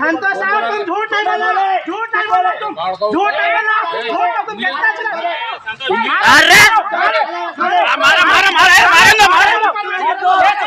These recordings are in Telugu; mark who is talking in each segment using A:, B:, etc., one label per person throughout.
A: संतोष साहब तुम झूठ नहीं बोला। झूठ नहीं बोला तुम। झूठ नहीं बोला। झूठ तो तुम कितना चला
B: अरे! मारा मारा मारा मारेंगे मारेंगे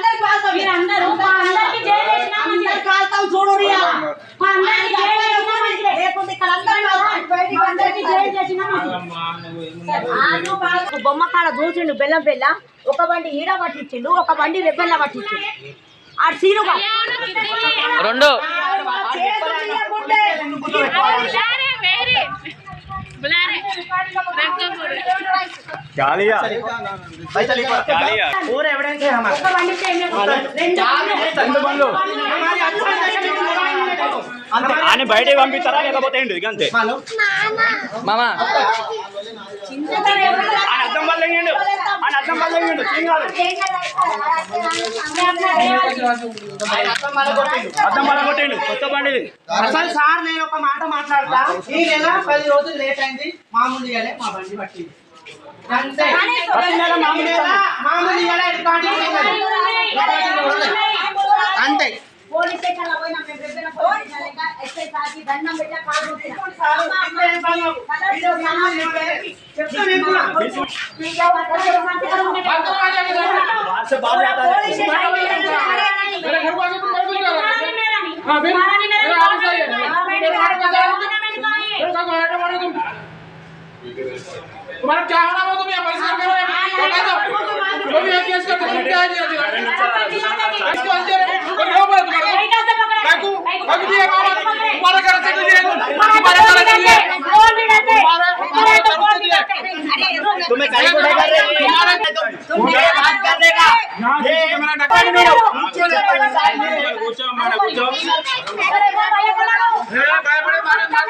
C: బొమ్మ కాడ చూసిండు బెల్లం బెల్ల ఒక బండి ఈడ పట్టించిండు ఒక బండి రెబ్బెల్ల పట్టించిండు ఆడు సీనుగా
B: రెండు
A: पूरे एविडेंस है हमारे
D: ఒక బండితో ఏం లేదు. రెండు
B: అని బయటకు పంపిస్తారా లేకపోతే ఏంటి ఇక అంతే మామా ఆయన అర్థం వల్ల ఆయన అర్థం వల్ల అర్థం వల్ల కొత్త బండి
A: అసలు సార్ నేను ఒక మాట మాట్లాడతా ఈ నెల పది రోజులు లేట్ అయింది మామూలు ఇయ్యలే మా బండి పట్టింది అంతే ప్రతి నెల మామూలు ఇయ్యాలా? మామూలు ఇయ్యాలా? రికార్డింగ్ ఉన్నది. రికార్డింగ్ ఉన్నది. అంతే
D: పోలీస్ పోయినా మేము రెబ్బెన పోలీస్ స్టేషన్ లెక్క ఎస్ఐ సార్కి దండం పెట్టా కాలు మొక్కినా.
A: సార్, ఇంతే ఏం పని లేదు. వీడియో సామాన్ ఇవ్వలే. చెప్తా నేను కూడా.
D: మీకు ఎవరు మంచిగా ఉంటే
B: వాట్సాప్ బాగా చేస్తారు.
D: పోలీస్ స్టేషన్ లో పోయినా మారాని మేరాని. మారాని మేరాని. మారాని మేరాని.
E: तुम्हारा क्या होना वो तुम्हें पैसा करो बता दो जो भी है केस करते तुम क्या है इसको अंदर और हो बोला तुम्हारा काकू काकू दिया मामा तुम्हारा घर से दिया तुम्हारा घर से दिया
B: तुम्हें कहीं को नहीं कर रहे
E: तुम्हारा
B: तुम ये बात करने का ये
E: कैमरा
B: पानी में रहो।
E: కూర్చో కూర్చో మన కూర్చో ఏ భయపడే మారే మాట్లాడలేదు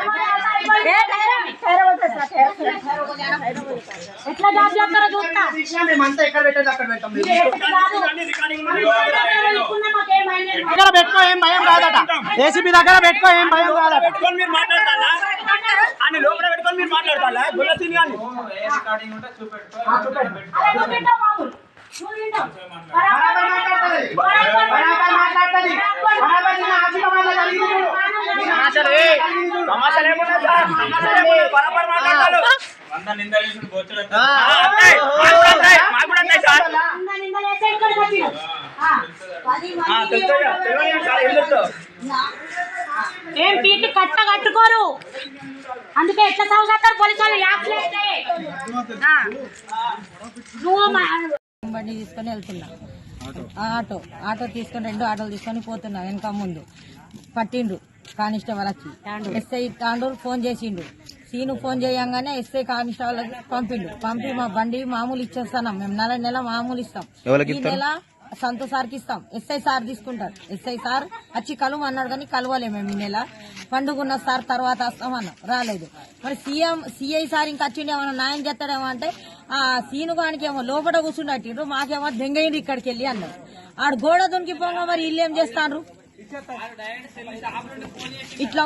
D: ఎట్లా జాబ్ చేస్తారో చూస్తా
A: తీసినా మేమంతా ఎక్కడ పెట్టేది అక్కడ పెడతాం
D: ఇది ఎక్కడికి కాదు. మనం ఎవరైనా ఇస్తున్నా మాకేం భయం లేదు.
A: దగ్గర పెట్టుకో ఏం భయం కాదట ఏసీపీ దగ్గర పెట్టుకో ఏం భయం కాదట
B: పెట్టుకొని మీరు మాట్లాడతారా అని లోపల పెట్టుకొని మీరు మాట్లాడతారా గుల్లసిని అని
D: అరే నువ్వు తింటావు మామూలు. నువ్వు తింటావు.
A: బరాబర్ మాట్లాడుతుంది బరాబర్ మాట్లాడుతుంది బరాబర్
B: ఏం
D: పీకి కట్ట కట్టుకోరు? అందుకే ఎట్లా సాగు చేస్తారు పోలీసు వాళ్ళు
F: బండి తీసుకొని వెళ్తున్నా. ఆటో. ఆటో. తీసుకొని రెండు ఆటోలు తీసుకొని పోతున్నా వెనక ముందు. పట్టిండు కానిస్టేబుల్ వచ్చి ఎస్ఐ తాండూరు ఫోన్ చేసిండు. సీను ఫోన్ చేయంగానే ఎస్ఐ కానిస్టేబుల్ పంపిండు. పంపి మా బండి మామూలు ఇచ్చేస్తాం మేము నెల నెల మామూలు ఇస్తాం. ఈ నెల సంతోష్ సార్కి ఇస్తాం. ఎస్ఐ సార్ తీసుకుంటారు. ఎస్ఐ సార్ వచ్చి కలువ అన్నాడు కానీ కలవలే మేము ఈ నెల. పండుగ సార్ తర్వాత వస్తామన్నాం రాలేదు. మరి సీఎం సిఐ సార్ ఇంకా వచ్చిండు ఏమన్నా న్యాయం చేస్తాడేమో అంటే ఆ సీనుగానికి ఏమో లోపల కూర్చుండట్టిండ్రు మాకేమో దెంగయింది ఇక్కడికి వెళ్ళి అన్నారు ఆడు గోడ దొనికిపోగా మరి వీళ్ళు ఏం చేస్తాండ్రు? ఇట్లా.